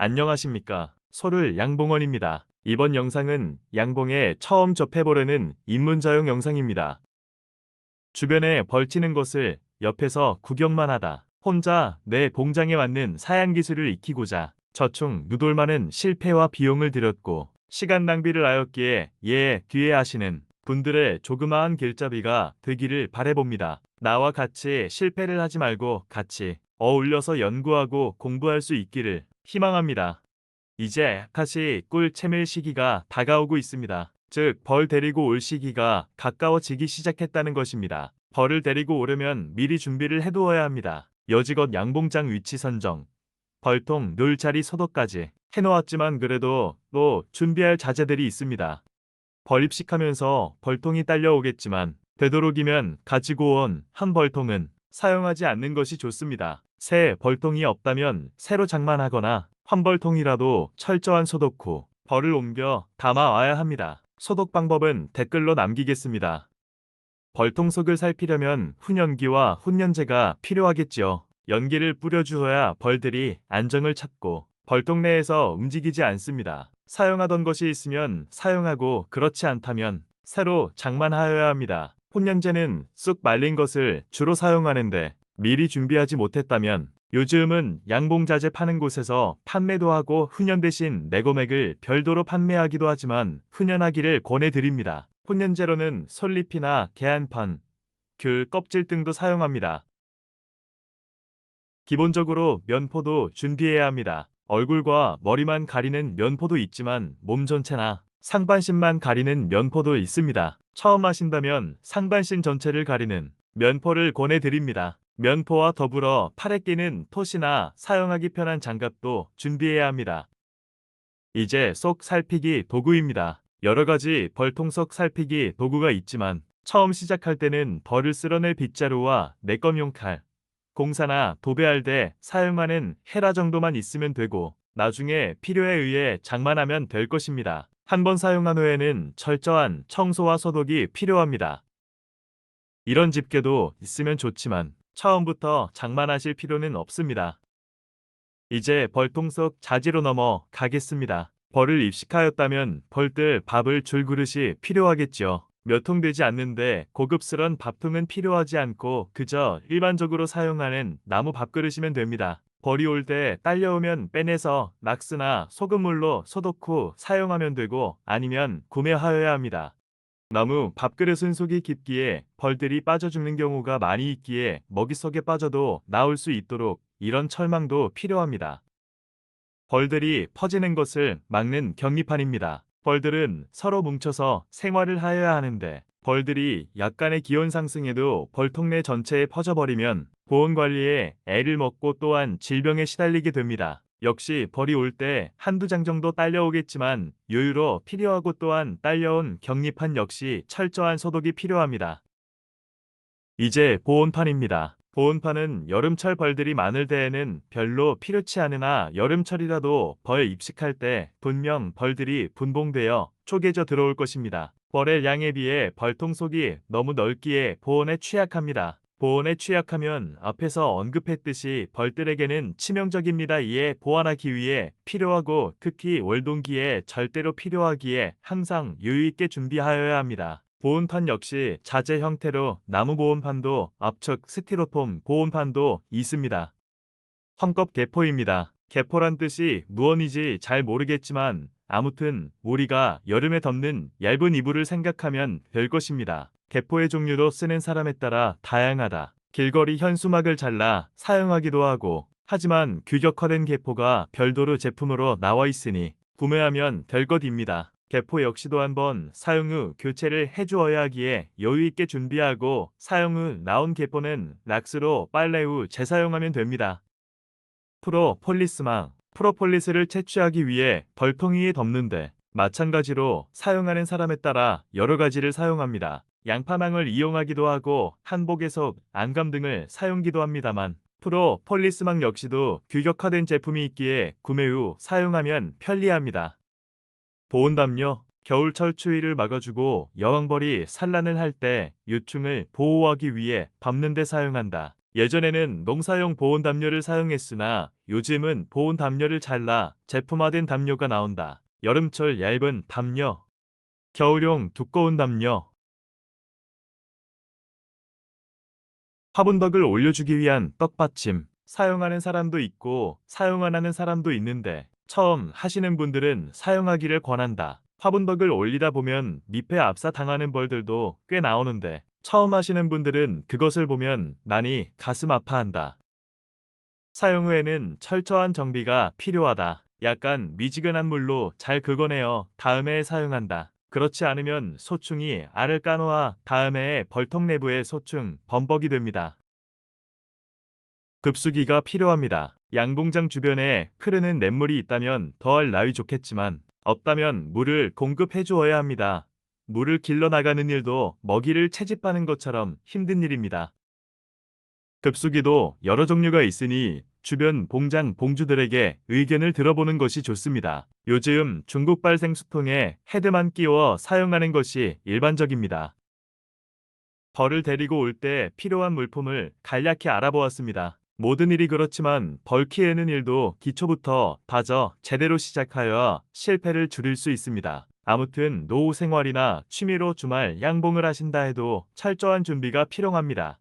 안녕하십니까. 소를 양봉원입니다. 이번 영상은 양봉에 처음 접해보려는 입문자용 영상입니다. 주변에 벌치는 것을 옆에서 구경만 하다. 혼자 내 봉장에 맞는 사양 기술을 익히고자 저축 누돌많은 실패와 비용을 들였고 시간 낭비를 하였기에 예 뒤에 하시는 분들의 조그마한 길잡이가 되기를 바래봅니다. 나와 같이 실패를 하지 말고 같이 어울려서 연구하고 공부할 수 있기를 희망합니다. 이제 아카시 꿀 채밀 시기가 다가오고 있습니다. 즉, 벌 데리고 올 시기가 가까워지기 시작했다는 것입니다. 벌을 데리고 오려면 미리 준비를 해두어야 합니다. 여지껏 양봉장 위치 선정, 벌통, 놀 자리 소독까지 해놓았지만 그래도 또 준비할 자재들이 있습니다. 벌 입식하면서 벌통이 딸려오겠지만 되도록이면 가지고 온 한 벌통은 사용하지 않는 것이 좋습니다. 새 벌통이 없다면 새로 장만하거나 환벌통이라도 철저한 소독 후 벌을 옮겨 담아 와야 합니다. 소독 방법은 댓글로 남기겠습니다. 벌통 속을 살피려면 훈연기와 훈연제가 필요하겠지요. 연기를 뿌려주어야 벌들이 안정을 찾고 벌통 내에서 움직이지 않습니다. 사용하던 것이 있으면 사용하고 그렇지 않다면 새로 장만하여야 합니다. 혼연제는 쑥 말린 것을 주로 사용하는데 미리 준비하지 못했다면 요즘은 양봉자재 파는 곳에서 판매도 하고 훈연 대신 내고맥을 별도로 판매하기도 하지만 훈연하기를 권해드립니다. 훈연제로는 솔잎이나 계란판, 귤 껍질 등도 사용합니다. 기본적으로 면포도 준비해야 합니다. 얼굴과 머리만 가리는 면포도 있지만 몸 전체나 상반신만 가리는 면포도 있습니다. 처음 하신다면 상반신 전체를 가리는 면포를 권해드립니다. 면포와 더불어 팔에 끼는 톳이나 사용하기 편한 장갑도 준비해야 합니다. 이제 속 살피기 도구입니다. 여러 가지 벌통 속 살피기 도구가 있지만 처음 시작할 때는 벌을 쓸어낼 빗자루와 내검용 칼, 공사나 도배할 때 사용하는 헤라 정도만 있으면 되고 나중에 필요에 의해 장만하면 될 것입니다. 한번 사용한 후에는 철저한 청소와 소독이 필요합니다. 이런 집게도 있으면 좋지만 처음부터 장만하실 필요는 없습니다. 이제 벌통 속 자지로 넘어 가겠습니다. 벌을 입식하였다면 벌들 밥을 줄 그릇이 필요하겠죠. 몇 통 되지 않는데 고급스런 밥통은 필요하지 않고 그저 일반적으로 사용하는 나무 밥그릇이면 됩니다. 벌이 올 때 딸려오면 빼내서 낙스나 소금물로 소독 후 사용하면 되고 아니면 구매하여야 합니다. 나무 밥그릇은 속이 깊기에 벌들이 빠져 죽는 경우가 많이 있기에 먹이 속에 빠져도 나올 수 있도록 이런 철망도 필요합니다. 벌들이 퍼지는 것을 막는 격리판입니다. 벌들은 서로 뭉쳐서 생활을 하여야 하는데 벌들이 약간의 기온 상승에도 벌통 내 전체에 퍼져버리면 보온 관리에 애를 먹고 또한 질병에 시달리게 됩니다. 역시 벌이 올 때 한두 장 정도 딸려오겠지만 요유로 필요하고 또한 딸려온 격리판 역시 철저한 소독이 필요합니다. 이제 보온판입니다. 보온판은 여름철 벌들이 많을 때에는 별로 필요치 않으나 여름철이라도 벌 입식할 때 분명 벌들이 분봉되어 쪼개져 들어올 것입니다. 벌의 양에 비해 벌통 속이 너무 넓기에 보온에 취약합니다. 보온에 취약하면 앞에서 언급했듯이 벌들에게는 치명적입니다. 이에 보완하기 위해 필요하고 특히 월동기에 절대로 필요하기에 항상 유의있게 준비하여야 합니다. 보온판 역시 자재 형태로 나무 보온판도 압축 스티로폼 보온판도 있습니다. 헝겊 개포입니다. 개포란 뜻이 무언이지 잘 모르겠지만 아무튼 우리가 여름에 덮는 얇은 이불을 생각하면 될 것입니다. 개포의 종류도 쓰는 사람에 따라 다양하다. 길거리 현수막을 잘라 사용하기도 하고 하지만 규격화된 개포가 별도로 제품으로 나와 있으니 구매하면 될 것입니다. 개포 역시도 한번 사용 후 교체를 해주어야 하기에 여유있게 준비하고 사용 후 나온 개포는 락스로 빨래 후 재사용하면 됩니다. 프로 폴리스망 프로폴리스를 채취하기 위해 벌통위에 덮는데 마찬가지로 사용하는 사람에 따라 여러 가지를 사용합니다. 양파망을 이용하기도 하고 한복의 속, 안감 등을 사용기도 합니다만 프로 폴리스망 역시도 규격화된 제품이 있기에 구매 후 사용하면 편리합니다. 보온담요. 겨울철 추위를 막아주고 여왕벌이 산란을 할 때 유충을 보호하기 위해 밟는 데 사용한다. 예전에는 농사용 보온 담요를 사용했으나 요즘은 보온 담요를 잘라 제품화된 담요가 나온다. 여름철 얇은 담요, 겨울용 두꺼운 담요. 화분덕을 올려주기 위한 떡받침. 사용하는 사람도 있고 사용 안 하는 사람도 있는데 처음 하시는 분들은 사용하기를 권한다. 화분덕을 올리다 보면 밑에 압사 당하는 벌들도 꽤 나오는데 처음 하시는 분들은 그것을 보면 많이 가슴 아파한다. 사용 후에는 철저한 정비가 필요하다. 약간 미지근한 물로 잘 긁어내어 다음에 사용한다. 그렇지 않으면 소충이 알을 까놓아 다음에 벌통 내부의 소충, 범벅이 됩니다. 급수기가 필요합니다. 양봉장 주변에 흐르는 냇물이 있다면 더할 나위 좋겠지만 없다면 물을 공급해 주어야 합니다. 물을 길러 나가는 일도 먹이를 채집하는 것처럼 힘든 일입니다. 급수기도 여러 종류가 있으니 주변 봉장 봉주들에게 의견을 들어보는 것이 좋습니다. 요즘 중국발 생수통에 헤드만 끼워 사용하는 것이 일반적입니다. 벌을 데리고 올 때 필요한 물품을 간략히 알아보았습니다. 모든 일이 그렇지만 벌 키우는 일도 기초부터 다져 제대로 시작하여 실패를 줄일 수 있습니다. 아무튼 노후 생활이나 취미로 주말 양봉을 하신다 해도 철저한 준비가 필요합니다.